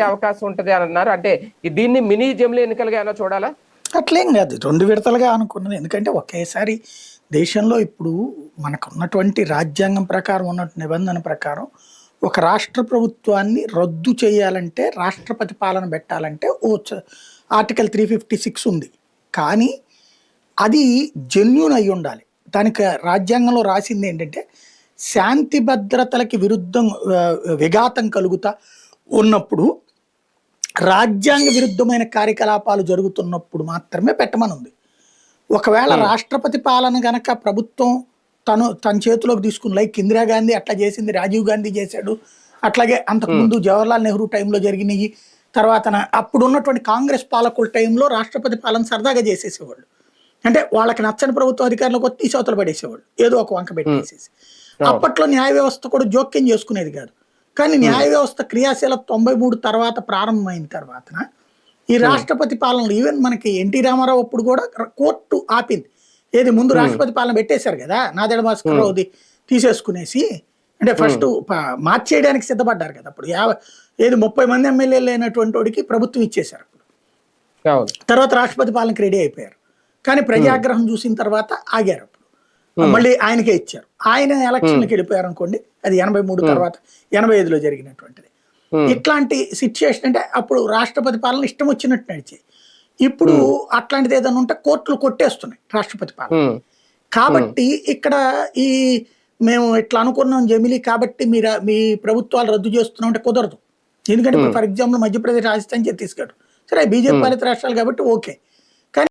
అవకాశం ఉంటది అని అన్నారు. అంటే దీన్ని మినీ జమిలీ ఎన్నికలుగా ఏమైనా చూడాలా? అట్లేం కాదు. రెండు విడతలుగా అనుకున్నది. ఎందుకంటే ఒకేసారి దేశంలో ఇప్పుడు మనకు ఉన్నటువంటి రాజ్యాంగం ప్రకారం ఉన్న నిబంధన ప్రకారం ఒక రాష్ట్ర ప్రభుత్వాన్ని రద్దు చేయాలంటే రాష్ట్రపతి పాలన పెట్టాలంటే ఓ ఆర్టికల్ త్రీ ఫిఫ్టీ సిక్స్ ఉంది. కానీ అది జెన్యున్ అయి ఉండాలి. దానికి రాజ్యాంగంలో రాసింది ఏంటంటే శాంతి భద్రతలకి విరుద్ధం విఘాతం కలుగుతా ఉన్నప్పుడు రాజ్యాంగ విరుద్ధమైన కార్యకలాపాలు జరుగుతున్నప్పుడు మాత్రమే పెట్టమని ఉంది ఒకవేళ రాష్ట్రపతి పాలన గనక ప్రభుత్వం తను తన చేతిలోకి తీసుకుని లైక్ ఇందిరాగాంధీ అట్లా చేసింది రాజీవ్ గాంధీ చేశాడు అట్లాగే అంతకుముందు జవహర్లాల్ నెహ్రూ టైంలో జరిగినాయి తర్వాత అప్పుడు ఉన్నటువంటి కాంగ్రెస్ పాలకుల టైంలో రాష్ట్రపతి పాలన సరదాగా చేసేసేవాళ్ళు. అంటే వాళ్ళకి నచ్చని ప్రభుత్వం అధికారంలోకి వచ్చి తీసవతలు పడేసేవాళ్ళు. ఏదో ఒక వంక పెట్టేసేసి. అప్పట్లో న్యాయ వ్యవస్థ కూడా జోక్యం చేసుకునేది కాదు. కానీ న్యాయ వ్యవస్థ క్రియాశీల తొంభై మూడు తర్వాత ప్రారంభమైన తర్వాత ఈ రాష్ట్రపతి పాలనలో ఈవెన్ మనకి ఎన్టీ రామారావు అప్పుడు కూడా కోర్టు ఆపింది. ఏది ముందు రాష్ట్రపతి పాలన పెట్టేశారు కదా నాదేడ భాస్కర్ రావుది తీసేసుకునేసి అంటే ఫస్ట్ మార్చేయడానికి సిద్ధపడ్డారు కదా అప్పుడు. యాభై ఏది ముప్పై మంది ఎమ్మెల్యేలు లేనటువంటి వాడికి ప్రభుత్వం ఇచ్చేశారు అప్పుడు. తర్వాత రాష్ట్రపతి పాలనకి రెడీ అయిపోయారు. కానీ ప్రజాగ్రహం చూసిన తర్వాత ఆగారు మళ్ళీ ఆయనకే ఇచ్చారు. ఆయన ఎలక్షన్కి వెళ్ళిపోయారు అనుకోండి అది ఎనభై మూడు తర్వాత ఎనభై ఐదులో జరిగినటువంటిది. ఇట్లాంటి సిచ్యుయేషన్ అంటే అప్పుడు రాష్ట్రపతి పాలన ఇష్టం వచ్చినట్టు నడిచాయి ఇప్పుడు అట్లాంటిది ఏదైనా ఉంటే కోర్టులు కొట్టేస్తున్నాయి రాష్ట్రపతి పాలన. కాబట్టి ఇక్కడ ఈ మేము ఇట్లా అనుకున్నాం జమిలీ కాబట్టి మీరు మీ ప్రభుత్వాలు రద్దు చేస్తున్నాం అంటే కుదరదు. ఎందుకంటే ఫర్ ఎగ్జాంపుల్ మధ్యప్రదేశ్ రాజస్థాన్ ఛత్తీస్గఢ్ సరే బీజేపీ పాలిత రాష్ట్రాలు కాబట్టి ఓకే.